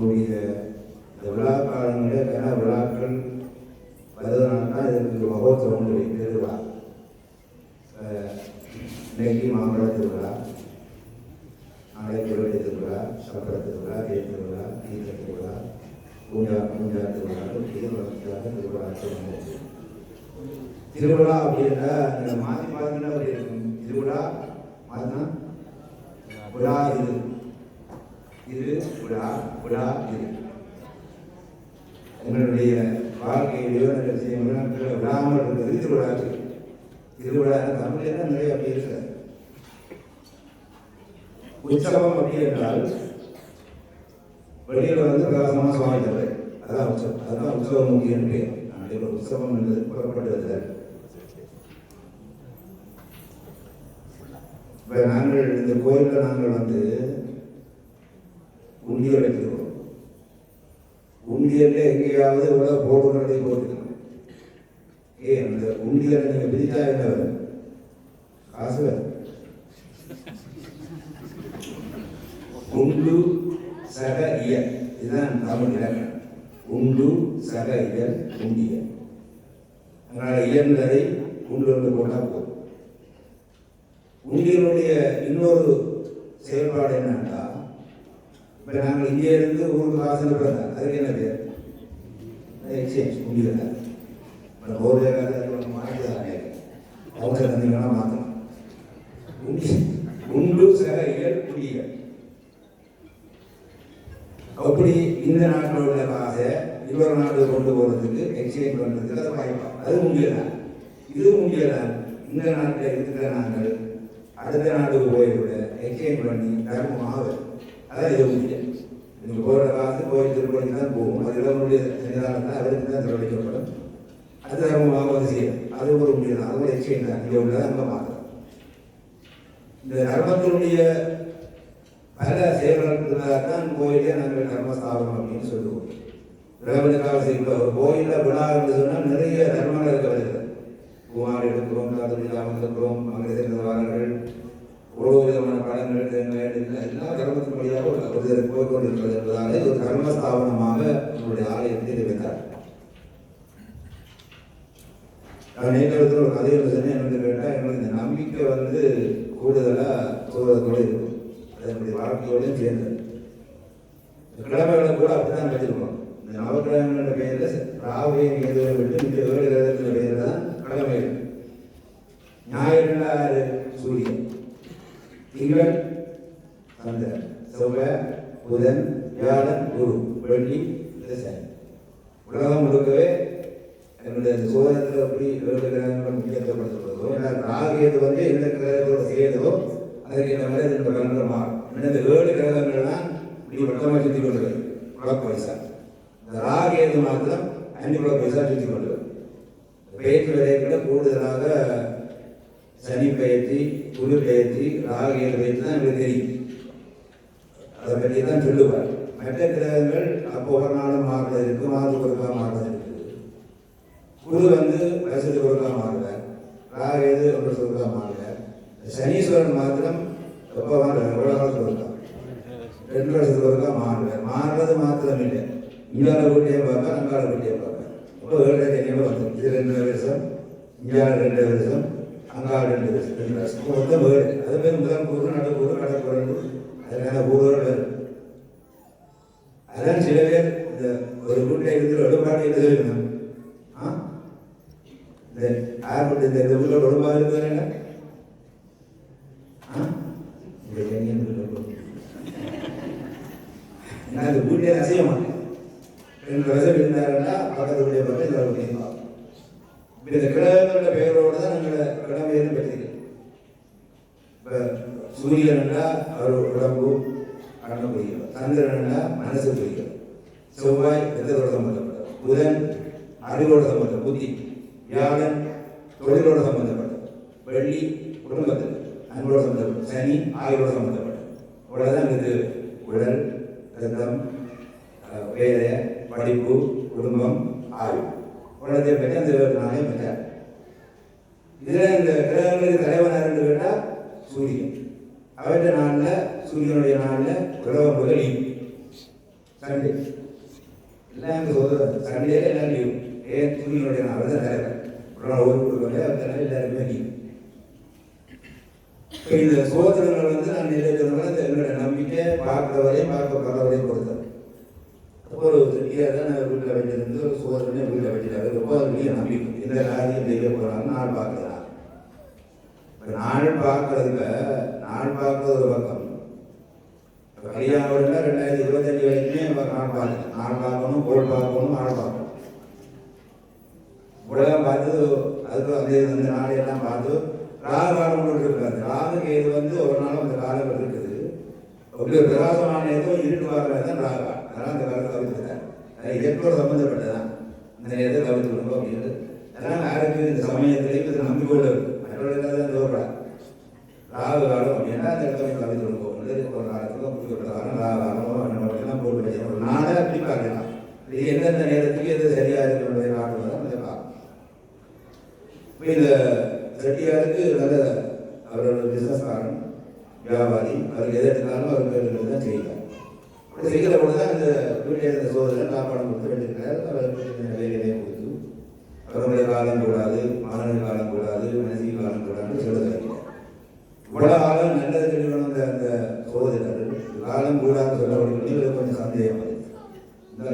நம்முடைய இந்த விழா காலங்களில் கன விழாக்கள் வருவதனால்தான் இதற்கு மகோத்சவம் திருவிழா அஹ், இன்னைக்கு மாம்பழ திருவிழா நாளை குருவடி திருவிழா சப்பர திருவிழா தேர் திருவிழா தீர்த்த திருவிழா பூஜா பூஜா திருவிழா திருவிழாக்காக திருவிழா சொல்லுங்க திருவிழா அப்படின்னா நீங்கள் மாற்றி பார்த்தீங்கன்னா அப்படி இருக்கும். திருவிழா மாற்றினா விழா இது. இது விழா விழா இது. எங்களுடைய வாழ்க்கையிலேயோ நல்ல விஷயங்களோ விழாமல் இருக்கிறது திருவிழா திருவிழா தமிழ் என்ன நிறைய அப்படி இருக்கு? உற்சவம் அப்படி என்றால் வெளியில் வந்து பிரகாசமாக சுவாமி தவிர அதான் உற்சவம். அதுதான் உற்சவம் முக்கியம் பேர். ஒரு உற்சவம் என்பது புறப்படுவது இப்போ நாங்கள் இந்த கோயிலில் நாங்கள் வந்து உண்டியல் வைக்கிறோம் உண்டியல்ல எங்கேயாவது இவ்வளோ போடுறதை போட்டுக்கணும். ஏ அந்த உண்டியலை நீங்கள் பிரித்தா என்ன காசு உண்டு சக இயல். இதுதான் தமிழ் இலக்கணம். உண்டு சக இயல் உண்டியல். அதனால் இயன்றதை உண்டு வந்து போட்டால் போதும். உண்டியலுடைய இன்னொரு செயல்பாடு என்னன்னா இப்போ நாங்கள் இங்கே இருந்து ஊருக்கு வாசல் பிறந்தா அதுக்கு என்ன பேர் எக்ஸ்சேஞ்ச் உண்டியல் தான் இப்போ ஒரு காலத்தில் மாற்றிதானே அவங்க தந்தீங்கன்னா மாற்றணும் உண்டு சக இயல் அப்படி இந்த நாட்டில் உள்ள காசை இன்னொரு நாடு கொண்டு போகிறதுக்கு எக்ஸ்சேஞ்ச் பண்ணுறதுக்கு அது வாய்ப்பா. அது முடியலை இது முடியலை இந்த நாட்டில் இருக்கிற நாங்கள் அடுத்த நாட்டுக்கு போய் விட எக்ஸ்சேஞ்ச் பண்ணி தர்மமாக அதான் இது நீங்கள் போகிற காசு கோயில் திருப்பணிக்கு தான் போகும் அது இளவனுடைய சன்னிதானத்தில் அவருக்கு தான் செலவழிக்கப்படும் அது அவங்க வந்து செய்யும் அது ஒரு முடியலாம் அது ஒரு எக்ஸ்சேஞ்ச் தான் இங்கே உள்ளதை நம்ம மாற்றலாம் இந்த தர்மத்தினுடைய பல செயல்களுக்கு தான் கோயிலே நாங்கள் தர்மஸ்தாபனம் அப்படின்னு சொல்லுவோம். இறைவனுக்காக செய்கிற ஒரு கோயிலில் விழா என்று சொன்னால் நிறைய தர்மங்கள் இருக்க வருகிறது குமார் எடுக்கிறோம் காதலியாமல் இருக்கிறோம் மங்கள சேர்ந்த வாரங்கள் ஒரு விதமான படங்கள் தேங்காய் எல்லா தர்மத்தின் வழியாக ஒரு ஒரு போய்கொண்டிருக்கிறது என்பதாலே ஒரு இது ஒரு தர்மஸ்தாபனமாக நம்முடைய ஆலயத்தை வைத்தார் நான் நேற்றத்தில் ஒரு கதை எழுதுனேன் என்னன்னு கேட்டால் எங்களுக்கு இந்த நம்பிக்கை வந்து கூடுதலாக தூரத்தோடு இருக்கும். அது என்னுடைய வாழ்க்கையோடையும் சேர்ந்தது கிழமைகளை கூட அப்படிதான் வச்சிருக்கோம் இந்த நவக்கிழமைகள பெயரில் ராவையும் கேதுவை விட்டு இந்த ஏழு கிரகத்தின் பெயர் தான் கிழமைகள் ஞாயிறு சூரியன். திங்கள் சந்திரன் செவ்வாய் புதன் வியாழன் குரு வெள்ளி சனி. உலகம் முழுக்கவே என்னுடைய இந்த சோதனத்தில் எப்படி ஏழு கிரகங்கள் முக்கியத்துவப்படுத்தப்படுதோ ஏன்னா ராகியது வந்து எந்த கிரகத்தோட சேர்ந்ததோ அதற்கு இந்த மாதிரி ரெண்டு கிரகங்கள் மாறும். இந்த ஏழு கிரகங்கள்லாம் இப்படி வட்டமாக சுற்றி கொண்டு வரும் குழப்ப பைசா இந்த ராகியது மாத்திரம் அஞ்சு குழப்ப பைசா சுற்றி கொண்டு வரும் பெயர்ச்சி விதைகளை கூடுதலாக சனி பெயர்த்தி குரு பெயர்த்தி ராகியல் பெயர்ச்சி தான் எங்களுக்கு தெரியும். அதை பற்றி தான் சொல்லுவார். மற்ற கிரகங்கள் அப்போ ஒரு நாளும் மாறுறது இருக்கு மாதத்துக்கு ஒருக்கா மாறுறது இருக்குது குரு வந்து வருஷத்துக்கு ஒருக்கா மாறுற ராகேது ஒரு வருஷத்துக்கு ஒருக்கா மாறுற சனீஸ்வரன் மாத்திரம் எப்போ மாறுற எவ்வளோ காலத்துக்கு ஒருக்கா ரெண்டு வருஷத்துக்கு ஒருக்கா மாறுற மாறுறது மாத்திரம் இல்லை இங்கால வீட்டையும் பார்ப்பேன் அங்கால வீட்டையும் பார்ப்பேன் இப்போ ஏழரை சனியாக வந்து இது ரெண்டு வருஷம் இங்கால ரெண்டு வருஷம். அங்கால ரெண்டு மொத்தம் ஏழு அது பேர் முதல் கூறு நடுக்கூறு கடற்கூறு அதுக்கான ஊரோடு வேறு. அதான் சில பேர் இந்த ஒரு வீட்டில் இருக்கிற ஒழுங்காடு என்ன ஆ? இந்த யார் இந்த இந்த வீட்டில் ஒழுங்காக இருக்கிறாங்க ஆ? இந்த எங்கேயும் நான் இந்த அசைய மாட்டேன் ரெண்டு வருஷம் இருந்தாருன்னா பக்கத்து வீட்டை பார்த்து இந்த வீட்டையும் இந்த கிழமையோட பெயரோடு தான் நாங்கள் கிழமையிலும் பெற்றிருக்கோம் இப்போ சூரியன்னா அவர் உடம்பு கண்ணு புரியும் சந்திரன்னா மனசு புரியும் செவ்வாய் ரத்தத்தோட சம்பந்தப்பட்டது. புதன் அறிவோட சம்பந்தம் புத்தி வியாழன் தொழிலோட சம்பந்தப்பட்டது. வெள்ளி குடும்பத்தில் அன்போட சம்பந்தப்பட்டது. சனி ஆயுளோட சம்பந்தப்பட்டது. இவ்வளோதான் இது உடல் ரத்தம் வேலை படிப்பு குடும்பம் ஆய்வு உலகத்தை பற்றி அந்த நாளே பெற்றார் இதில் இந்த கிரகங்களுக்கு தலைவன் யாருன்னு கேட்டால் சூரியன். அவற்ற நாளில் சூரியனுடைய நாளில் உலகம் முதல் சண்டே. எல்லாம் சண்டே எல்லாம் லீவ். ஏன் சூரியனுடைய நாள் தான் தலைவர் ஒரு கொடுக்கல அதனால எல்லாருமே லீவ். இந்த சோதனைகள் வந்து நான் நிறைவேற்றவங்க என்னோட நம்பிக்கை பார்க்குறவரையும் பார்க்கப்படுறவரையும் பொறுத்தது. கொடுத்தேன் ஒரு செடியாக வீட்டில் வச்சிருந்து ஒரு சோதனை வீட்டில் வச்சிருக்காரு ரொம்ப பெரிய நம்பிக்கை இந்த காரியம் செய்ய போகிறாங்க நாள் பார்க்கலாம் இப்போ நாள் பார்க்கறதுல நாள் பார்க்கறது ஒரு பக்கம் இப்போ ரெண்டாயிரத்தி இருபத்தஞ்சு வரைக்குமே நம்ம நாள் பார்க்கணும் நாள் பார்க்கணும் கோல் பார்க்கணும் நாள் பார்க்கணும் உலகம் பார்த்து அதுக்கு அந்த அந்த நாளையெல்லாம் பார்த்து ராகு காலம் ஒன்று இருக்காது ராகு கேது வந்து ஒரு நாளும் அந்த காலம் இருக்குது ஒரு பிரகாசமான நேரத்தில் இருட்டு வாக்குறது தான் ராகு அதனால் அதெல்லாம் அந்த காலத்தை கவித்துக்கிறேன் அது இயற்கையோட சம்மந்தப்பட்டதான் இந்த நேரத்தை கவித்துக்கணும் அப்படின்னு அதனால் யாருக்கு இந்த சமயத்திலையும் இது நம்பிக்கையோடு இருக்கு. மற்றவர்களுக்கு தான் தோறாங்க ராகு காலம் அப்படின்னா அந்த இடத்துல கவித்துக்கணும் ஒரு காலத்தில் குறிப்பிட்ட காலம் ராகு காலம் எல்லாம் போட்டு வச்சு ஒரு நாளை அப்படி பார்க்கலாம். இது எந்தெந்த நேரத்துக்கு எது சரியாக இருக்கிற நாடு அதை பார்க்கலாம் இப்போ இந்த செட்டியாருக்கு நல்ல அவரோட பிசினஸ்காரன் வியாபாரி அவருக்கு எது எடுத்தாலும் அவர் தான் செய்யலாம் செய்கிற பொழுது தான் அந்த வீட்டில் இருந்த சோதனை காப்பாடம் கொடுத்து வேண்டியிருக்கிறார் அவருக்கு வேலையை கொடுத்து அவருடைய காலம் கூடாது மகனுடைய காலம் கூடாது மனசிக்கு காலம் கூடாதுன்னு சொல்ல தெரியும் இவ்வளவு காலம் நல்லது தெரியும் அந்த சோதனைகள் காலம் கூடாதுன்னு சொல்ல கொஞ்சம் சந்தேகம் வருது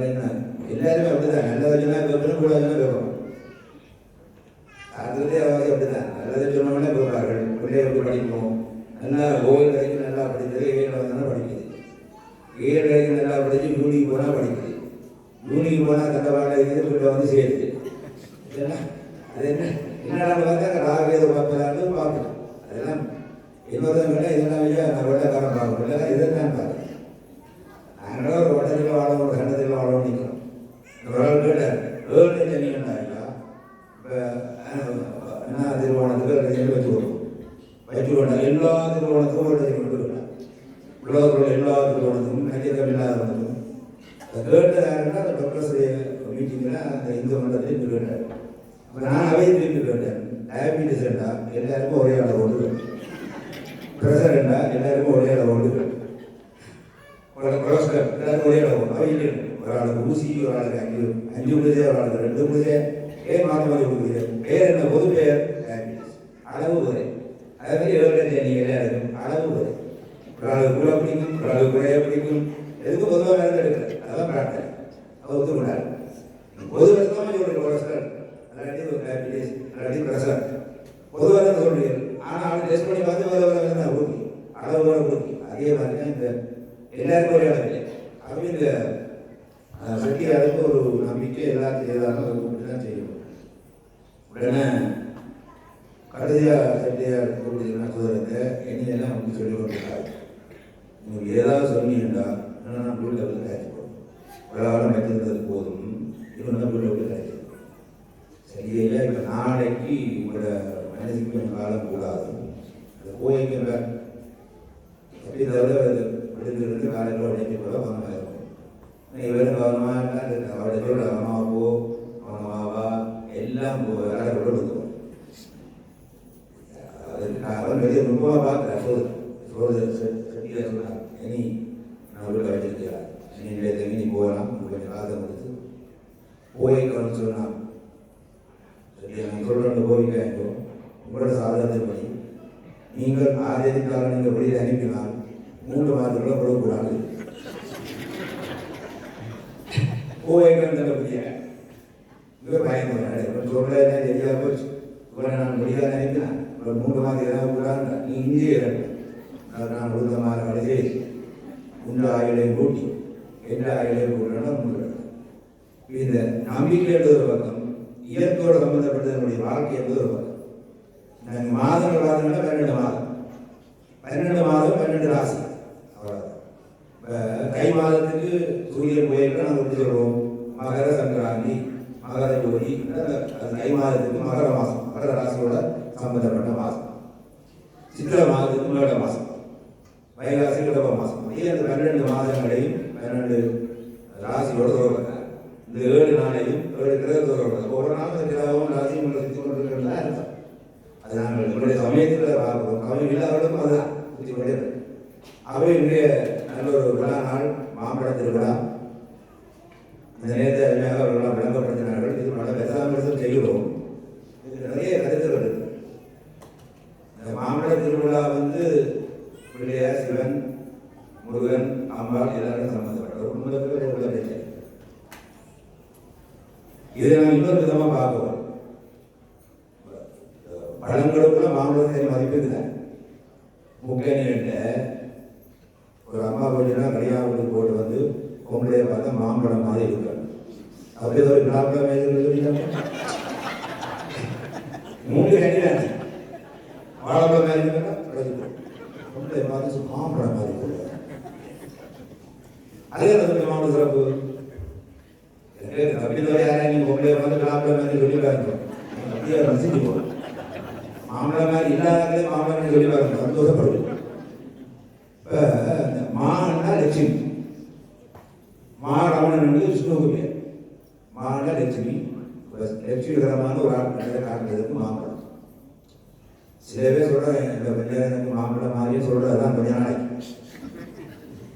என்ன எல்லாருமே அப்படிதான். நல்லது சொன்னால் கேட்கணும் கூடாதுன்னா கேட்கணும். அதுலேயே அவங்க அப்படிதான். நல்லது சொன்னோம்னா கேட்பார்கள். பிள்ளைகளுக்கு படிக்கணும் நல்லா கோவில் வரைக்கும் நல்லா படித்தது ஏழு வந்தாலும் படிக்குது ஏழு வரைக்கும் நல்லா படித்து யூனிக்கு போனால் படிக்குது யூனிக்கு போனால் கண்டவாட இருக்குது வீட்டில் வந்து சேருது இதெல்லாம் அது என்ன என்னடா பார்த்தா ராகேத பார்ப்பதான்னு பார்க்கணும். அதெல்லாம் இன்னொருத்தன் கேட்டால் இதெல்லாம் ஐயா நான் வெள்ளக்காரன் பார்க்கணும். இல்லைன்னா இதெல்லாம் பார்க்கணும். நாங்களும் ஒரு வட்டத்தில் வாழும் ஒரு கண்டத்தில் வாழ நிற்கிறோம் ஒரு ஆள் ஏழு தனியா ஐயா இப்போ என்ன திருவோணத்துக்கு ரெண்டு வச்சு கொடுக்கும் வச்சு கொண்டாங்க எல்லா திருவோணத்துக்கும் ஒரு உலகத்தில் எல்லா கட்டிடம் இல்லாதவர்களும் இல்லாதவனுக்கும் யாருன்னா அந்த டாக்டர்ஸுடைய மீட்டிங்கில் அந்த இந்து மண்டலத்தில் இருந்து கேட்டார். அப்போ நான் அவையை திரும்பி கேட்டேன். டயபிட்டிஸ் என்றா எல்லாருக்கும் ஒரே அளவு ஒன்று ப்ரெஷர் என்றா எல்லாருக்கும் ஒரே அளவு ஒன்று கொலஸ்ட்ரால் எல்லாருக்கும் ஒரே அளவு அவை இல்லை ஒரு ஆளுக்கு ஊசி ஒரு ஆளுக்கு அஞ்சு அஞ்சு முழுதே ஒரு ஆளுக்கு ரெண்டு முழுதே ஏன் மாற்றி மாற்றி கொடுக்குறீங்க? பேர் என்ன? பொது பெயர் டயபிட்டிஸ் அளவு ஒரே அதே மாதிரி ஏழு தேனிகளே இருக்கும் அளவு குறை ஒரு ஆளுக்கு கூட பிடிக்கும் ஒரு ஆளுக்கு குறைய பிடிக்கும் எதுக்கும் பொதுவாக மருந்து எடுக்கல அதான் பிரார்த்தனை அதை ஒத்துக்கொண்டாரு பொது ரத்தமாக ஒரு கொலஸ்ட்ரால் அல்லாட்டி ஒரு டயபிட்டிஸ் அல்லாட்டி ப்ரெஷர் பொதுவாக சொல்றீங்க ஆனால் அவன் டெஸ்ட் பண்ணி பார்த்து வேலை வேலை தான் ஊக்கி அளவு வேலை ஊக்கி அதே மாதிரி தான் இந்த எல்லாருக்கும் ஒரே அளவு இல்லை அப்படி இந்த அஹ், செட்டியாருக்கு ஒரு நம்பிக்கை எல்லாத்தையும் ஏதாவது கூப்பிட்டு தான் செய்யணும் உடனே கடைசியாக செட்டியார் கூப்பிட்டு குதிரத்தை என்னையெல்லாம் அப்படி சொல்லி கொண்டிருக்காரு நீங்கள் ஏதாவது சொன்னீங்கன்னா நான் வீட்டில் வந்து காய்ச்சி போடும் ஒரு காலம் வைத்திருந்தது போதும் இவன் தான் வீட்டில் வந்து காய்ச்சி சரியா இப்போ நாளைக்கு உங்களோட மனசுக்கு கொஞ்சம் காலம் கூடாது அது போய்க்கிற எப்படி தவிர விழுந்திருந்து காலையில் உடைச்சி கூட கவனமாக இருக்கும் நீ வெறும் கவனமாக அவருடைய சொல்ல அம்மாவோ அம்மாவா எல்லாம் வேலை கூட கொடுக்கும் அதுக்கு நான் அவன் வெளியே நுட்பமாக பார்க்குறேன் சோது சோது செட்டியில் சொன்னார் இனி நான் வீட்டில் நீ போகலாம் உங்களுக்கு கொஞ்சம் கொடுத்து போய்க்கணும்னு சொன்னான் நான் சொல்கிற கோரிக்கை உங்களோட நீங்கள் ஆதரித்தாலும் நீங்கள் வெளியில் அனுப்பினால் மூன்று மாதத்துக்குள்ள கூட போய்க்கணும் புரிய இவர் பயன்படுறாரு. இவன் சொல்றதே தெரியா போச்சு. இவரை நான் முடியாத நினைக்கிறேன். இவர் மூன்று மாதம் ஏதாவது கூடாது நீ இங்கே இறங்கு அதை நான் கொடுத்த மாதம் கடைசி உண்ட ஆயுளையும் கூட்டி எந்த ஆயுளையும் கூட்டணும் மூன்று இந்த நம்பிக்கை என்பது ஒரு பக்கம் இயற்கையோடு சம்பந்தப்பட்ட நம்முடைய வாழ்க்கை என்பது ஒரு பக்கம். நாங்கள் மாதங்கள் பார்த்தீங்கன்னா பன்னெண்டு மாதம். பன்னெண்டு மாதம் பன்னெண்டு ராசி. இப்போ தை மாதத்துக்கு சூரிய போயிருக்க நாங்கள் எப்படி சொல்லுவோம் மகர சங்கராந்தி மகர ஜோதி அது தை மாதத்துக்கு மகர மாதம் மகர ராசியோட சம்பந்தப்பட்ட மாதம் சித்திர மாதத்துக்கு மேட மாதம் வைகாசி கிழப்ப மாதம் அப்படியே பன்னெண்டு மாதங்களையும் பன்னெண்டு ராசியோட சொல்றாங்க இந்த ஏழு நாளையும் ஏழு கிரகத்தை சொல்றாங்க ஒரு நாள் கிரகமும் ராசியும் சுற்றி கொண்டிருக்கிறதா அர்த்தம்? அது நாங்கள் நம்முடைய சமயத்தில் பார்க்குறோம். கவி இல்லாதவர்களும் அதுதான். சுற்றி கொண்டே அவை இன்றைய நல்ல ஒரு விழா நாள் மாம்பழ திருவிழா. அந்த நேரத்தை அருமையாக அவர்களால் விளங்கப்படுத்தினார்கள். இது பல பெருசாமரசம் செய்கிறோம் இது நிறைய கருத்துகள் இருக்கு. இந்த மாம்பழ திருவிழா வந்து பிள்ளையார் சிவன் முருகன் அம்பாள் எல்லாரும் சம்பந்தப்பட்டது. உண்மைக்கு உள்ள இல்லை. இதை நாம் இன்னொரு விதமாக பார்க்கிறோம் பழங்களுக்குள்ள மாம்பழத்தை மதிப்பு இல்லை முக்கணியிட்ட ஒரு அம்மா கொஞ்சம் கனியாவுக்கு போட்டு வந்து பொம்பளைய பார்த்தா மாம்பழம் மாதிரி இருக்காங்க அப்படி ஒரு கிராம மூணு கனி வாழைப்பழம் மாதிரி இருக்கா பொம்பளை பார்த்து மாம்பழம் மாதிரி அதே அந்த மாம்பழம் சிறப்பு. தப்பிதோட யாரையும் நீங்க பொம்பளைய பார்த்து மாதிரி சொல்லி பாருங்க அப்படியே ரசிச்சு போகணும் மாம்பழம் மாதிரி இல்லாதவங்களே மாம்பழம் சொல்லி பாருங்க சந்தோஷப்படுவோம் இப்போ லட்சுமி மா ரமணன் வந்து விஷ்ணுவுக்கு பேர் மானா லட்சுமி லட்சுமிகரமான ஒரு ஆட்களை காரணத்துக்கு மாம்பழம் சில பேர் சொல்றாங்க இந்த வெள்ளையனுக்கு மாம்பழம் மாதிரியே சொல்றது அதான் கொஞ்ச நாளைக்கு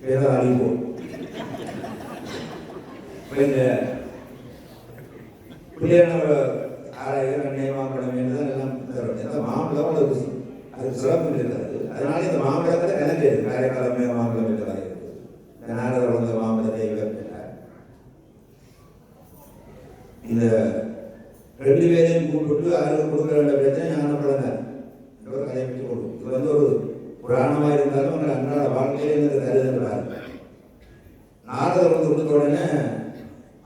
பேர அழிப்போம் இப்போ இந்த பிள்ளையான ஆராயிரம் அன்னைய மாம்பழம் தான் எல்லாம் தரும் ஏன்னா மாம்பழம் ஒரு ருசி அது சிறப்பு இருக்கிறது அதனால இந்த மாம்பழத்தில் கிளம்பியது இருக்கு காரைக்காலமே மாம்பழம் இருக்கிறாங்க இந்த வளர்ந்த மாம்பழத்தை இவர் பெற்றார் இந்த ரெண்டு பேரையும் கூப்பிட்டு அவருக்கு கொடுக்க வேண்டிய பிரச்சனை ஞானப்படம் தான் ஒரு கதை விட்டு கொடுக்கும் இது வந்து ஒரு புராணமாக இருந்தாலும் உங்கள் அன்றாட வாழ்க்கையிலே இந்த தருதுன்றார் நாரதர் வந்து கொடுத்த உடனே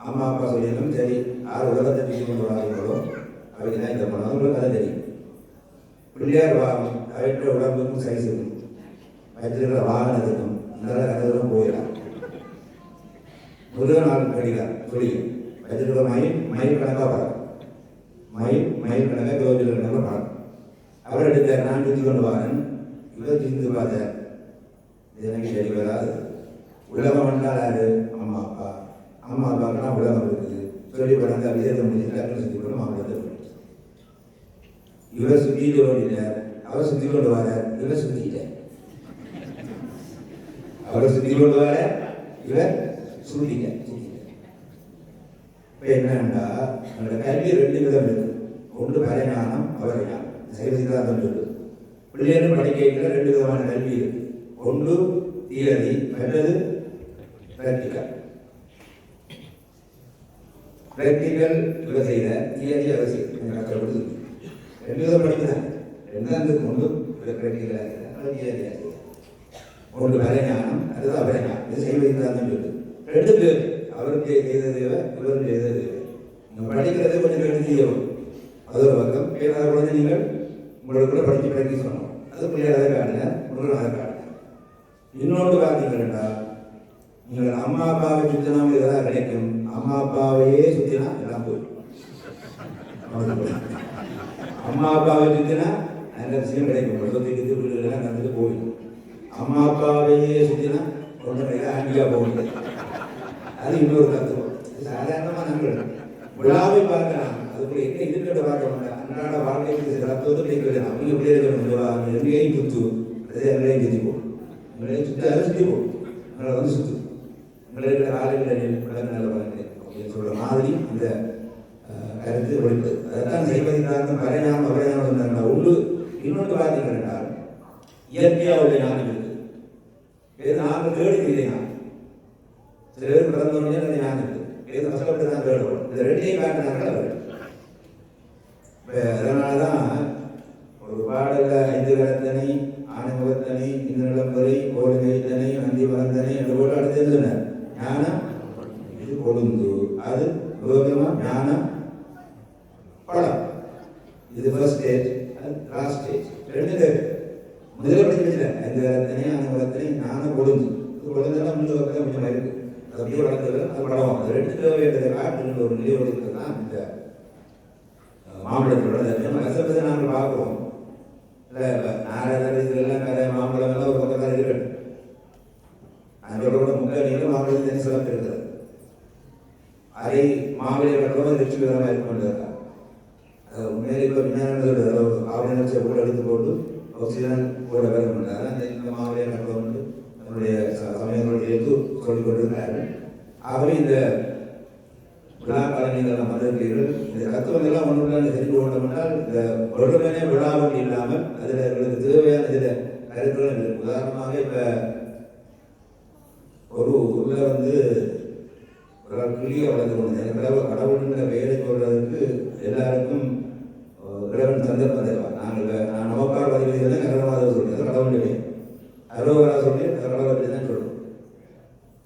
அம்மா அப்பா சொல்லியிருந்தோம் சரி. ஆறு உலகத்தை தூக்கி கொண்டு வராங்களோ அவங்க தான் இந்த படம் உங்களுக்கு கதை தெரியும். பிள்ளையார் வாகனம் அவற்ற உடம்புக்கும் சைஸ் இருக்கும் வயிற்றுல வாகனம் இருக்கும் அதனால் நல்ல தூரம் போயிடலாம். முருகன் நாள் கடிகார் சொல்லி வச்சிருக்கிற மயில் மயில் கணக்காக படம் மயில் மயில் கணக்காக கோவில் கணக்காக படம் அவர் எடுத்தார் நான் சுற்றி கொண்டு வரேன் இவர் சிந்து பார்த்தார் இது எனக்கு சரி வராது. உலகம் என்றால் யாரு? அம்மா அப்பா. அம்மா அப்பாக்கெல்லாம் உலகம் இருக்குது. சொல்லி படம் விஜயத்தை முடிச்சுட்டு சுற்றி கொண்டு மாம்பழத்தை போயிடுச்சு. இவர் சுற்றிட்டு ஓடினார் அவர் சுற்றி கொண்டு வர இவர் சுற்றிட்டார் அவரை சுத்தி கொண்டு வர. இவர் சுத்திட்டார் இப்ப என்னன்னா அந்த கல்வி ரெண்டு விதம் இருக்கு. ஒன்று பரஞானம் அவரஞானம் சைவ சித்தாந்தம் சொல்லு பிள்ளைகளும் படிக்கையில் ரெண்டு விதமான கல்வி இருக்கு. ஒன்று தியரி அல்லது பிராக்டிக்கல் பிராக்டிக்கல் இவர் செய்த தியரி அவர் செய்த. கொடுத்து ரெண்டு விதம் படிக்கிறாங்க. ரெண்டாவது ஒன்று பிராக்டிக்கலாக ஒன்று பரஞானம் அது அபரஞானம் இது சைவ சித்தாந்தம் சொல்லு ரெண்டு பேர் அவருக்கு செய்தது இவர் இவரும் செய்தது இவர் நீங்கள் படிக்கிறதே கொஞ்சம் எடுத்து செய்யணும். அது ஒரு பக்கம் பேராத குழந்தை நீங்கள் உங்களுக்குள்ள படித்து படிக்க சொன்னோம் அது பிள்ளையாக காட்டுங்க முருகன் காணுங்க காட்டுங்க இன்னொன்று பார்த்தீங்கன்னா நீங்கள் அம்மா அப்பாவை சுத்தினா இதெல்லாம் கிடைக்கும். அம்மா அப்பாவையே சுத்தினா எல்லாம் போயிடும். அம்மா அப்பாவை சுற்றினா அந்த விஷயம் கிடைக்கும். சொத்துக்கு வீடுகள்லாம் நடந்துட்டு போயிடும். அம்மா அப்பாவையே சுற்றினா ஒன்றும் ஆண்டியாக போக முடியாது அது இன்னொரு தத்துவம். சாதாரணமாக நம்ம விழாவை பார்க்கலாம். அதுக்குள்ள என்ன இருக்கிறத பார்க்க மாட்டேன். அன்றாட வாழ்க்கைக்கு சில தத்துவத்தை கிடைக்கிறது அவங்க எப்படி இருக்கணும்? எங்கேயும் சுற்றுவோம் அதே எங்களையும் சுற்றிப்போம் எங்களையும் சுற்றி அதை சுற்றிப்போம் எங்களை வந்து சுத்து. எங்களை இருக்கிற ஆளுகளை உலக நல்ல வளர்ந்து அப்படின்னு சொல்கிற மாதிரி அந்த கருத்து ஒழிப்பு அதைத்தான் செய்வதற்காக பரையாம பரையாம சொன்னாங்க. உள்ளு இன்னொன்று பார்த்தீங்கன்னா இயற்கையாக உள்ள ஞானம் இருக்கு இது நாங்கள் சில பேர் பிறந்த உடனே அந்த இருக்கு இது கஷ்டப்பட்டு தான் கேடுவோம் இந்த ரெண்டையும் காட்டினார்கள் அவர் அதனால தான் ஒரு பாடல்ல ஐந்து கரத்தனை ஆணைமுகத்தனை இந்த நிலம்பரை கோலகைத்தனை நந்தி மகந்தனை என்று போட்டு அடுத்து எழுதினார் ஞானம் இது கொழுந்து அது யோகமா ஞானம் படம் இது ஃபர்ஸ்ட் ஸ்டேஜ் அது லாஸ்ட் ஸ்டேஜ் ரெண்டு பேர் படிச்சு அந்த ஐந்து கரத்தனை ஆணைமுகத்தனை ஞானம் கொழுந்து இது கொழுந்தெல்லாம் முன்னு கொஞ்சம் இருக்கு. அது அப்படியே வளர்ந்தது அது படம் அது ரெண்டு தேவையதை காட்டு ஒரு நிலையோடு தான் இந்த மாம்பழத்தோட நம்ம கஷ்டப்பட்டு நாங்கள் பார்க்குறோம் இல்லை நாரதர் இதெல்லாம் கதை மாம்பழம் எல்லாம் ஒரு பக்கம் தான் இருக்கட்டும் அதோட முக்கிய நீங்க மாம்பழத்தின் சிறப்பு இருக்கிறது அதை மாம்பழம் கட்டவும் திருச்சி இருக்க வேண்டியதா அது உண்மையிலே இப்போ விஞ்ஞானம் கூட எடுத்து போட்டு ஆக்சிஜன் கூட வேலை பண்ணாரு இந்த மாவட்ட கட்டவும் வந்து நம்முடைய சமயங்களுடைய எடுத்து சொல்லிக் கொண்டிருக்கிறார்கள். ஆகவே இந்த விழா கலைஞர்கள் வந்திருக்கிறீர்கள் இந்த தத்துவம் எல்லாம் ஒன்றுடன் தெரிந்து கொண்டோம் என்றால் இந்த ஒருமனே விழாவும் இல்லாமல் அதில் எங்களுக்கு தேவையான இதில் கருத்துக்களும் இருக்கு உதாரணமாக இப்போ ஒரு ஊரில் வந்து ஒரு ஆள் கிளியை வளர்த்து கொண்டு கடவுள் கடவுள்ங்கிற பெயரை சொல்றதுக்கு எல்லாருக்கும் இறைவன் சந்தர்ப்பம் தருவார் நாங்கள் இப்ப நான் நோக்கால் பதிவு செய்தேன் கரணவாத சொல்றது கடவுள் பெயர் அரோகரா சொல்லி கடவுளை பற்றி தான் சொல்றோம்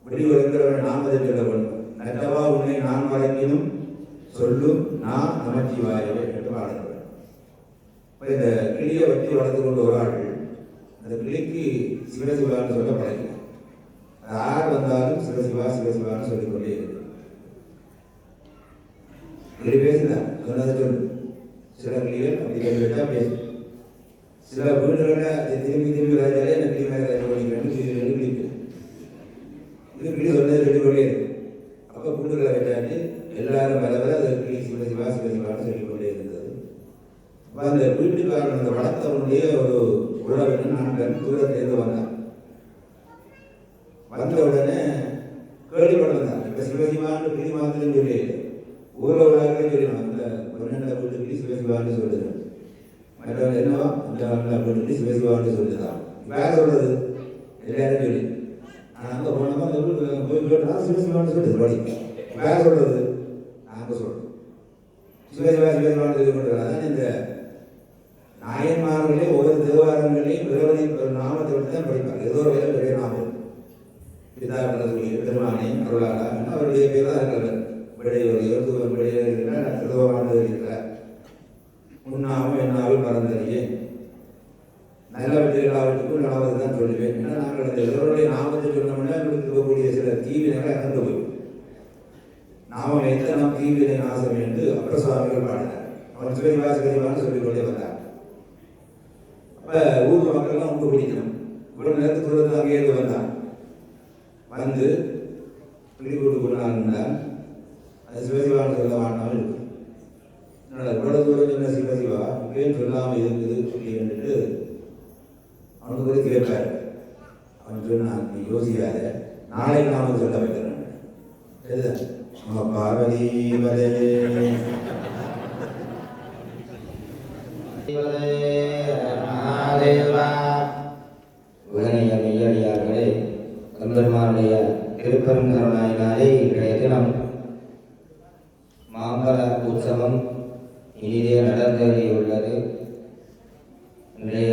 விடி வருகிறவன் நாமதை சொல்ல வேண்டும் நட்டவா உன்னை நான் வழங்கினும் சொல்லும் நான் நமச்சிவாயவே என்று பாடுகிறேன் இப்போ இந்த கிளியை வச்சு வளர்த்து கொண்டு ஒரு ஆள் அந்த கிளிக்கு சிவசிவான்னு சொல்ல பழகி யார் வந்தாலும் சிவசிவா சிவசிவான்னு சொல்லிக்கொண்டே இருக்கு கிளி பேசுதான் சொன்னதை சொல்லு சில கிளிகள் அப்படி கேட்டுவிட்டா பேசும் சில வீடுகளில் திரும்பி திரும்பி வந்தாலே அந்த கிளி மேலே கை பண்ணிக்கிறேன்னு கிளி ரெண்டு கிளிக்கு இது கிளி சொன்னது ரெண்டு கொண்டே இருக்கு அப்போ கூண்டுகளை வச்சாச்சு எல்லாரும் வர வர அது கிளி சிவசிவா சிவசிவான்னு சொல்லிக்கொண்டே இருந்தது அப்ப அந்த வீட்டுக்காரன் அந்த வளர்த்தவனுடைய ஒரு உறவினர் நண்பன் தூரத்திலிருந்து வந்தான் வந்த உடனே கேள்விப்பட இப்போ சிவசிவான்னு கிளி சொல்லி ஊரில் உள்ளவர்களே சொல்லிடுவான் அந்த பொண்ணு வீட்டுக்கு சிவசிவான்னு சொல்லுது. மற்றவங்க என்னவா அந்த வீட்டுக்கு சிவசிவான்னு சொல்லுதான் வேற சொல்றது. எல்லாரும் சொல்லி. ஆனால் அங்கே போனோமா அந்த வீட்டு போய் கேட்டால் சிவசிவான்னு சொல்லுது படி. வேற சொல்றது. நாங்கள் சொல்கிறோம் சிவசிவா சிவசிவான்னு சொல்லி கொண்டு அதான் இந்த நாயன்மார்களே ஒவ்வொரு தேவாரங்களையும் இறைவனின் ஒரு நாமத்தை விட்டு தான் படிப்பாங்க. ஏதோ ஒரு வேலை பெரிய நாமம். பிதா பெருமானே அருளாளா அவருடைய பேர் தான் இருக்கிறார் விடையோர் எழுதுவன் விடையோர் இருக்கிறார் திருவமானது இருக்கிறார் உண்ணாமல் என்னாவில் மறந்தறியே. நல்லவற்றுகளாவற்றுக்கும் நடவது தான் சொல்லுவேன். ஏன்னா நாங்கள் அந்த இவருடைய நாமத்தை சொன்னோம்னா எங்களுக்கு இருக்கக்கூடிய சில தீவினைகள் இறந்து போய் நாமம் எத்தனை தீவிர நாசம் என்று அப்ப சுவாமிகள் பாடினார். அவர் சிவசிவா சிவசிவான்னு சொல்லிக்கொண்டே வந்தார். இப்போ ஊர் மக்கள்லாம் ரொம்ப பிடிக்கணும். இவ்வளோ நேரத்துக்கு தூரத்தில் அங்கேயே இருந்து வந்தான். வந்து பிடிக்கூட்டு கொண்டாங்க அது சிவசிவான்னு சொல்ல மாட்டாமல் இருக்கு என்னோட இவ்வளோ தூரம் என்ன சிவசிவா? இப்படியும் சொல்லாமல் இருக்குது அப்படின்ட்டு அவனுக்கு போய் கேட்பார். அவன் சொன்னான் நீ யோசிக்காத. நாளைக்கு நான் சொல்ல வைக்கிறேன். நம்ம பார்வதி வரே உடனே மெய்யடியார்களே பெருமானுடைய திருப்பெரும் கருணாயினாலே இன்றைய தினம் மாம்பழ உற்சவம் இனிதே நடந்தேறியுள்ளது இன்றைய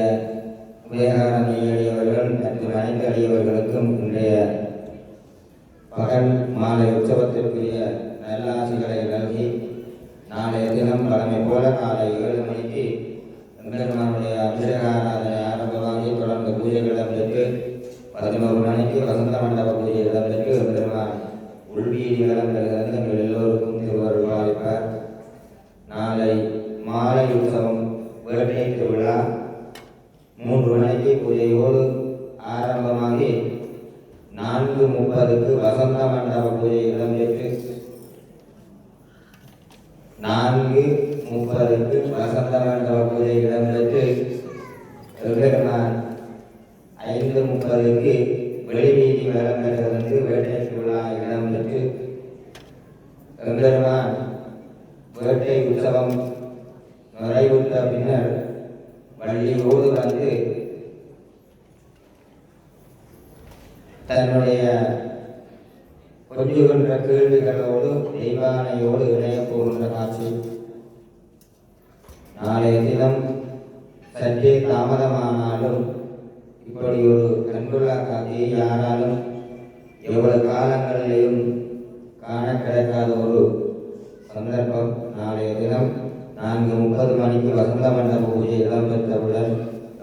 உதயகார மெய்யடியவர்கள் மற்றும் அனைத்து அடியவர்களுக்கும் இன்றைய பகல் மாலை உற்சவத்திற்குரிய நல்லாசிகளை நல்கி நாளைய தினம் பழமை போல நாளை ஏழு மணிக்கு எம்பெருமானுடைய அபிஷேகாராதனை ஆரம்பமாகி தொடர்ந்து பூஜைகள் இடம்பெற்று பதினோரு மணிக்கு வசந்த மண்டப பூஜை இடம்பெற்று எம்பெருமான் உள்வீதி இடம்பெறுகிறது எங்கள் எல்லோருக்கும் திருவருள் பாலிப்பார் நாளை மாலை உற்சவம் வேட்டை திருவிழா மூன்று மணிக்கு பூஜையோடு ஆரம்பமாகி நான்கு முப்பதுக்கு வசந்த மண்டப பூஜை இடம்பெற்று நான்கு முப்பதுக்கு வசந்த மண்டப பூஜை இடம்பெற்று எம்பெருமான் ஐந்து முப்பதுக்கு வெளிவீதி விளம்பரத்திலிருந்து வேட்டை இடம் பெற்று எம்பெருமான் வேட்டை உற்சவம் நிறைவுற்ற பின்னர் வள்ளியோடு வந்து தன்னுடைய கொஞ்சுகின்ற கேள்விகளோடு தெய்வானையோடு இணையப் போகின்ற காட்சி. நாளைக்கு தாமதமானாலும் இப்படி ஒரு கண்கொள்ளா காட்சியை யாராலும் எவ்வளவு காலங்களிலேயும் காண கிடைக்காத ஒரு சந்தர்ப்பம். நாளைய தினம் நான்கு முப்பது மணிக்கு வசந்த மண்டப பூஜை இடம்பெற்றவுடன்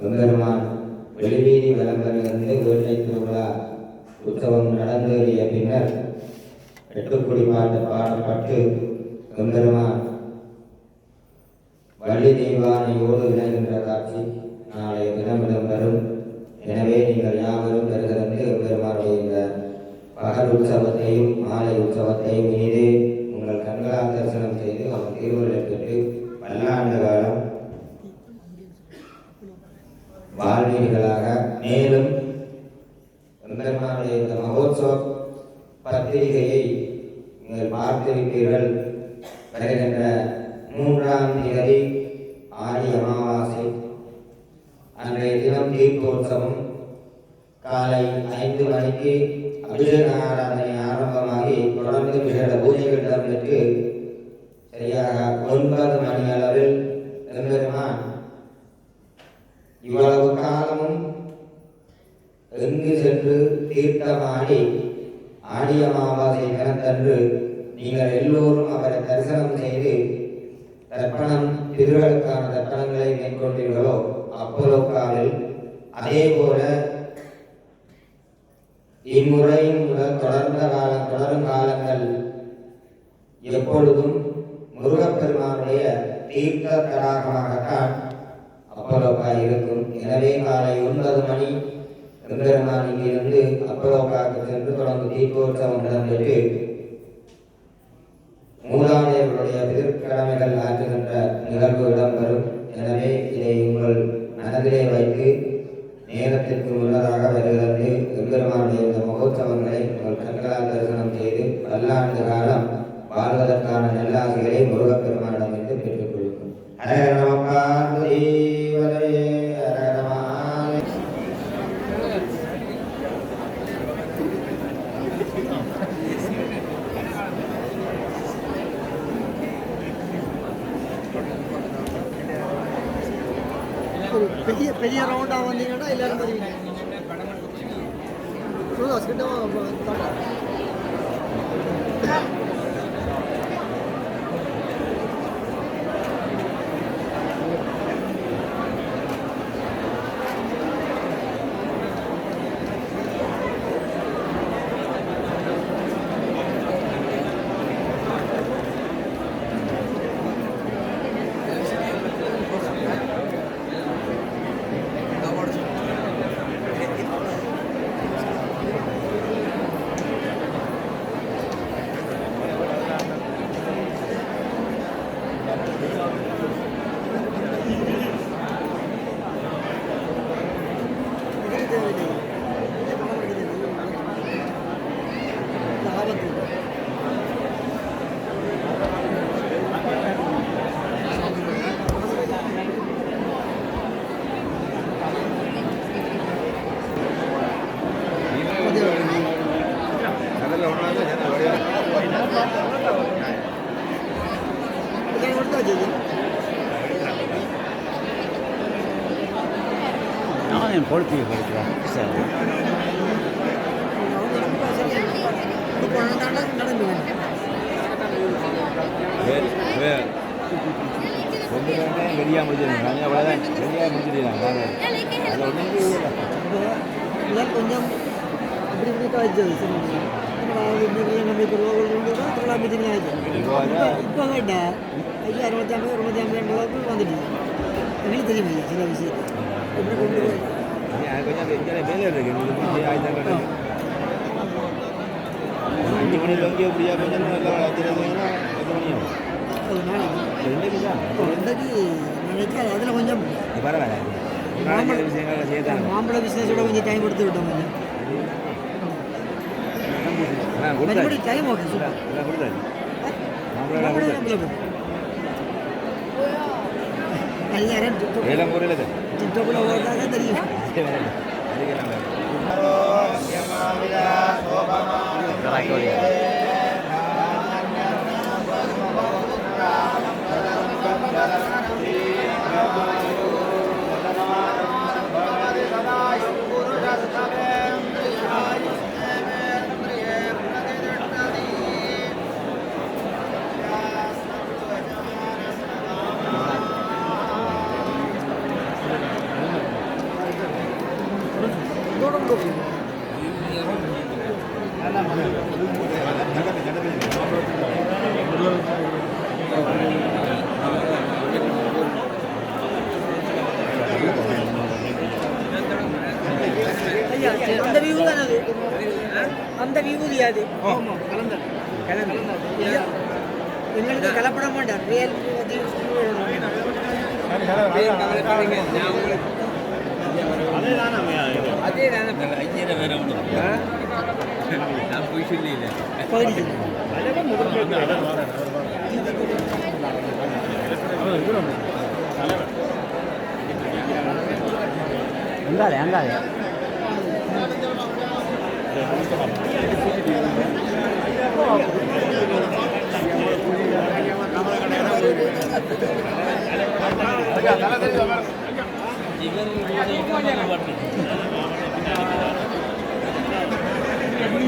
எம்பெருமான் வெளிவீதி விளம்பரிலிருந்து வேட்டை திருவிழா உற்சவம் நடந்தேறிய பின்னர் எட்டுக்குடி பாட்டு பாடப்பட்டு எம்பெருமான் வள்ளி தெய்வானையோடு ஆண்டவராக வருகிறவர்களே எம்பெருமானுடைய இந்த மகோத்சவங்களை உங்கள் கண்களால் தரிசனம் செய்து பல்லாண்டு காலம் வாழ்வதற்கான நல்லாசிகளை முருகப்பெருமானிடம் தான் என் பொழுப்பியை படிக்கிறேன் சார் வெளியாக முடிஞ்சிருக்காங்க அவ்வளோதான் வெளியாக முடிஞ்சிருக்காங்க அதை ஒன்றும் கொஞ்சம் அப்படி இப்படி காய்ச்சது இப்போ கேட்டா ஐயா அறுபத்தி ஐம்பது அறுபத்தி ஐம்பது அளவுக்கு வந்துட்டு எங்களுக்கு தெரியுமா சில விஷயத்தை எப்படி கொண்டு கொஞ்சம் கொஞ்சம் வேலை இருக்கு அஞ்சு மணியில் வந்து எப்படியா கொஞ்சம் நல்லா வளர்த்துறதுன்னா பத்து மணி ஆகும் ரெண்டைக்கு தான் ரெண்டைக்கு நினைக்காது அதில் கொஞ்சம் பரவாயில்ல மாம்பழ பிசினஸோட கொஞ்சம் டைம் கொடுத்து விட்டோம் கொஞ்சம் டைம் ஓகே சூப்பர் மாம்பழம் കല്യാണം ചുറ്റപ്പുഴ ഓർക്കാതെ முடியாது எங்களுக்கு கலப்பட மாட்டார். ரியல் அதே தானே ஐயா வேற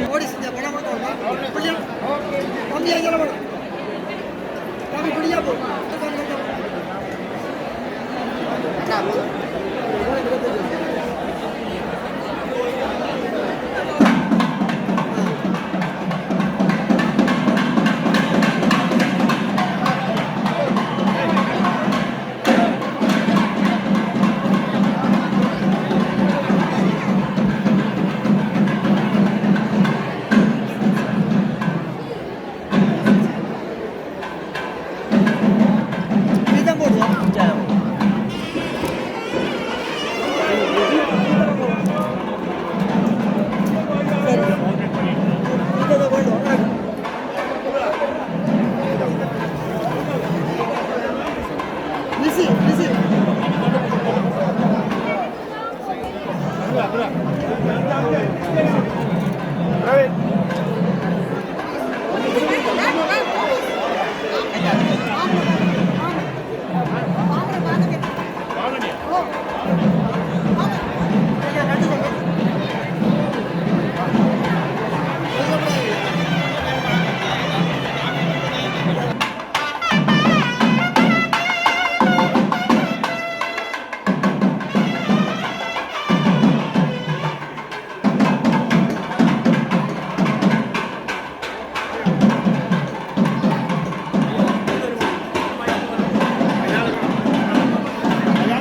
ஓடி செஞ்ச படம் மட்டும்